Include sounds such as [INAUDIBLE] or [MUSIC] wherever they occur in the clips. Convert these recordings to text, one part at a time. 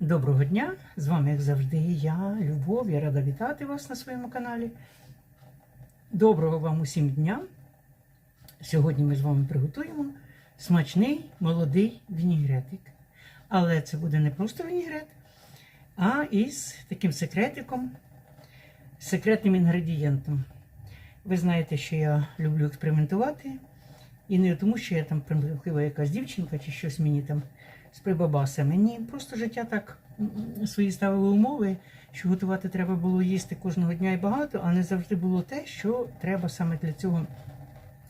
Доброго дня! З вами, як завжди, я, Любов. Я рада вітати вас на своєму каналі. Доброго вам усім дня! Сьогодні ми з вами приготуємо смачний молодий вінігретик. Але це буде не просто вінігрет, а із таким секретиком, секретним інгредієнтом. Ви знаєте, що я люблю експериментувати. І не тому, що я там примхлива якась дівчинка чи щось мені там з прибабасами. Ні, просто життя так свої ставили умови, що готувати треба було їсти кожного дня і багато, а не завжди було те, що треба саме для цього.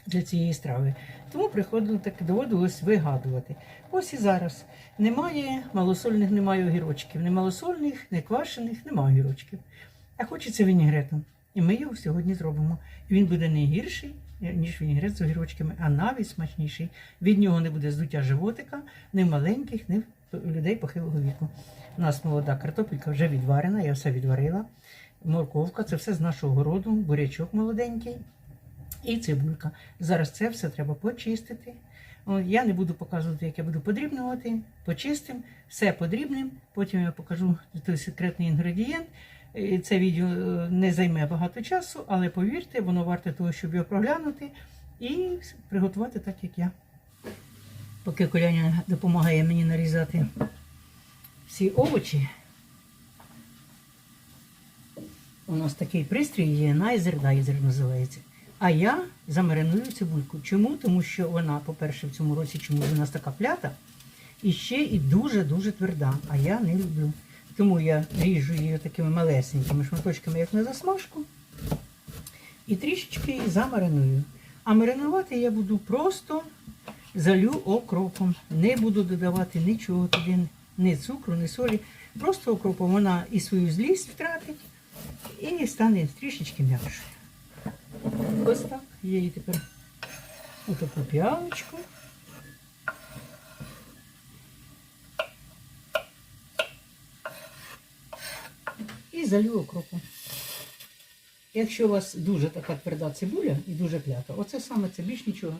Для цієї страви. Тому приходило так доводилось вигадувати. Ось і зараз немає малосольних, немає огірочків. Не малосольних, не квашених, немає огірочків. А хочеться вінігретом. І ми його сьогодні зробимо. І він буде не гірший, ніж вінігрет з огірочками, а навіть смачніший. Від нього не буде здуття животика, ні в маленьких, ні в людей похилого віку. У нас молода картопелька вже відварена, я все відварила. Морковка це все з нашого городу, бурячок молоденький і цибулька. Зараз це все треба почистити. Я не буду показувати, як я буду подрібнювати. Почистим, все подрібним. Потім я покажу той секретний інгредієнт. Це відео е, не займе багато часу, але повірте, воно варте того, щоб його проглянути і приготувати так, як я. Поки Коляня допомагає мені нарізати всі овочі. У нас такий пристрій є, найзер, дайзер називається. А я замариную цибульку. Чому? Тому що вона, по-перше, в цьому році чомусь у нас така плята, і ще і дуже-дуже тверда. А я не люблю. Тому я ріжу її такими малесенькими шматочками, як на засмажку, і трішечки її замариную. А маринувати я буду просто залю окропом. Не буду додавати нічого туди, ні цукру, ні солі. Просто окропом вона і свою злість втратить, і стане трішечки м'якшою. Ось так. Я її тепер отаку п'ялочку. І залю окропом. Якщо у вас дуже така тверда цибуля і дуже клята, оце саме це більш нічого.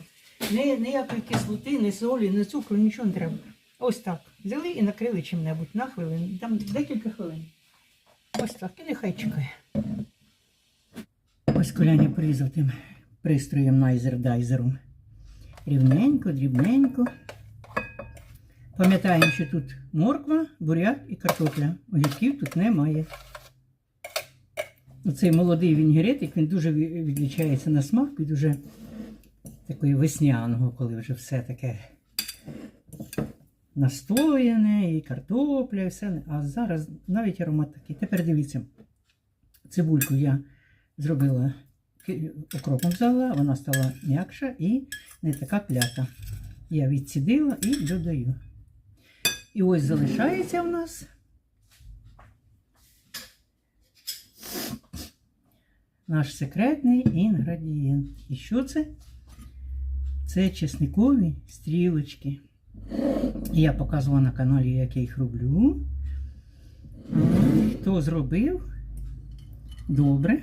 Ні, ніякої кислоти, ні солі, ні цукру, нічого не треба. Ось так. Взяли і накрили чим-небудь на хвилину. Там декілька хвилин. Ось так. І нехай чекає. Ось коляня порізав тим пристроєм найзер-дайзером. Рівненько, дрібненько. Пам'ятаємо, що тут морква, буряк і картопля. Огірків тут немає. Оцей молодий вінігретик, він дуже відлічається на смак від уже такої весняного, коли вже все таке настояне, і картопля, і все. А зараз навіть аромат такий. Тепер дивіться, цибульку я зробила окропом взяла, вона стала м'якша і не така клята. Я відсідила і додаю. І ось залишається в нас наш секретний інгредієнт. І що це? Це чесникові стрілочки. Я показувала на каналі, як я їх роблю. Хто зробив? Добре.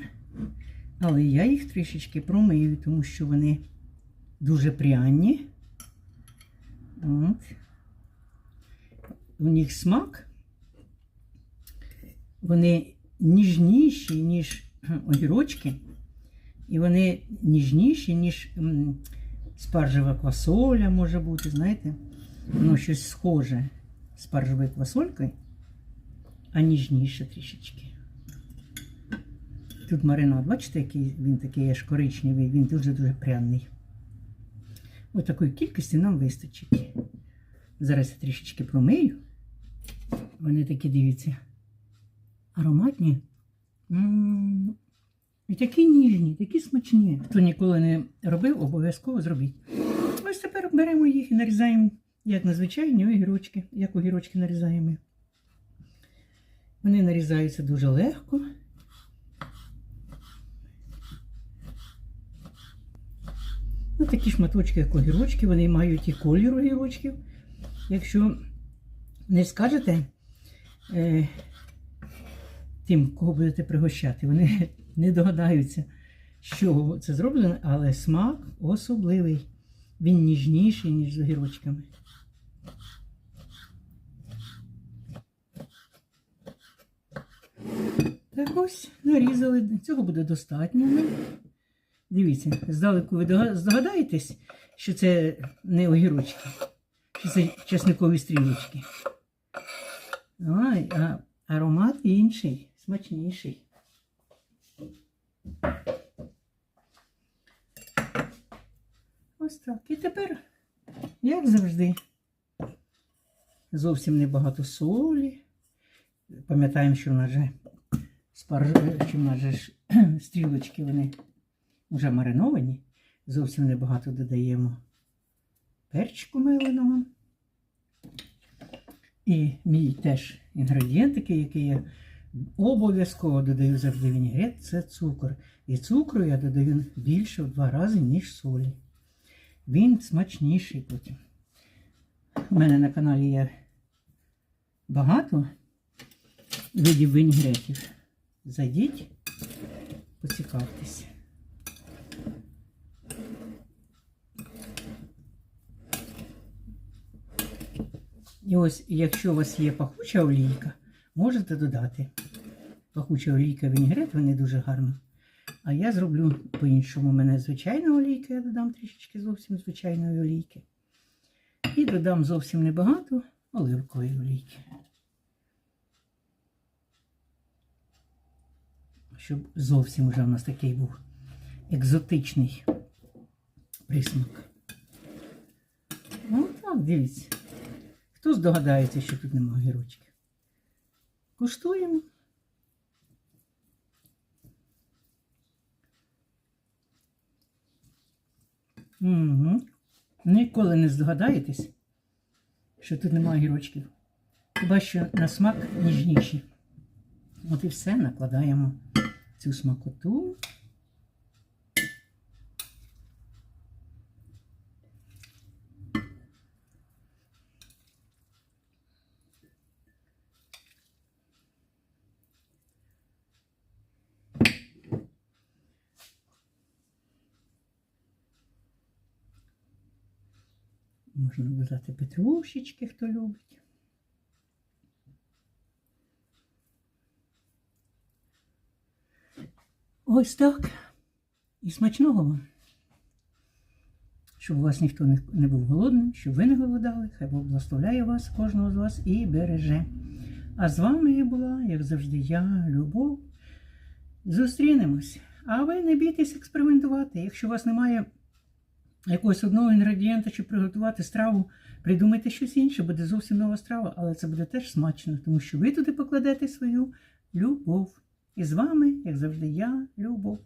Але я їх трішечки промию, тому що вони дуже пряні. От. У них смак. Вони ніжніші, ніж [CLEARS THROAT] огірочки. І вони ніжніші, ніж спаржева квасоля може бути, знаєте? Воно щось схоже з спаржевою квасолькою, а ніжніше трішечки. Тут маринад, бачите, який він такий аж коричневий, він дуже-дуже пряний. Ось такої кількості нам вистачить. Зараз я трішечки промию. Вони такі, дивіться, ароматні. І такі ніжні, такі смачні. Хто ніколи не робив, обов'язково зробіть. Ось тепер беремо їх і нарізаємо, як на звичайні огірочки, як огірочки нарізаємо. Вони нарізаються дуже легко. Ну, такі шматочки, як огірочки, вони мають і колір огірочків. Якщо не скажете е, тим, кого будете пригощати, вони не догадаються, з чого це зроблено, але смак особливий. Він ніжніший, ніж з огірочками. Так ось нарізали. Цього буде достатньо. Дивіться, здалеку ви здогадаєтесь, що це не огірочки, що це чесникові стрілочки. Ой, а аромат інший, смачніший. Ось так. І тепер, як завжди, зовсім небагато солі. Пам'ятаємо, що в нас же спар... що в нас же [CLEARS THROAT] стрілочки вони вже мариновані. Зовсім небагато додаємо перчику меленого. І мій теж інгредієнт, який я обов'язково додаю завжди вінігрет, це цукор. І цукру я додаю більше в два рази, ніж солі. Він смачніший потім. У мене на каналі є багато видів вінігретів. Зайдіть, поцікавтесь. І ось, якщо у вас є пахуча олійка, можете додати. Пахуча олійка вінігрет, вони дуже гарно. А я зроблю по-іншому. У мене звичайна олійка, я додам трішечки зовсім звичайної олійки. І додам зовсім небагато оливкової олійки. Щоб зовсім вже у нас такий був екзотичний присмак. Ну так, дивіться. Хто здогадається, що тут немає гірочки? Куштуємо. Угу. Ніколи не здогадаєтесь, що тут немає гірочків. Хіба що на смак ніжніші. От і все накладаємо цю смакоту. Можна додати петрушечки, хто любить. Ось так. І смачного вам. Щоб у вас ніхто не, не був голодним, щоб ви не голодали, хай Бог благословляє вас, кожного з вас і береже. А з вами я була, як завжди, я, Любов. Зустрінемось. А ви не бійтесь експериментувати. Якщо у вас немає якогось одного інгредієнта, чи приготувати страву, придумайте щось інше, буде зовсім нова страва, але це буде теж смачно, тому що ви туди покладете свою любов. І з вами, як завжди, я, Любов.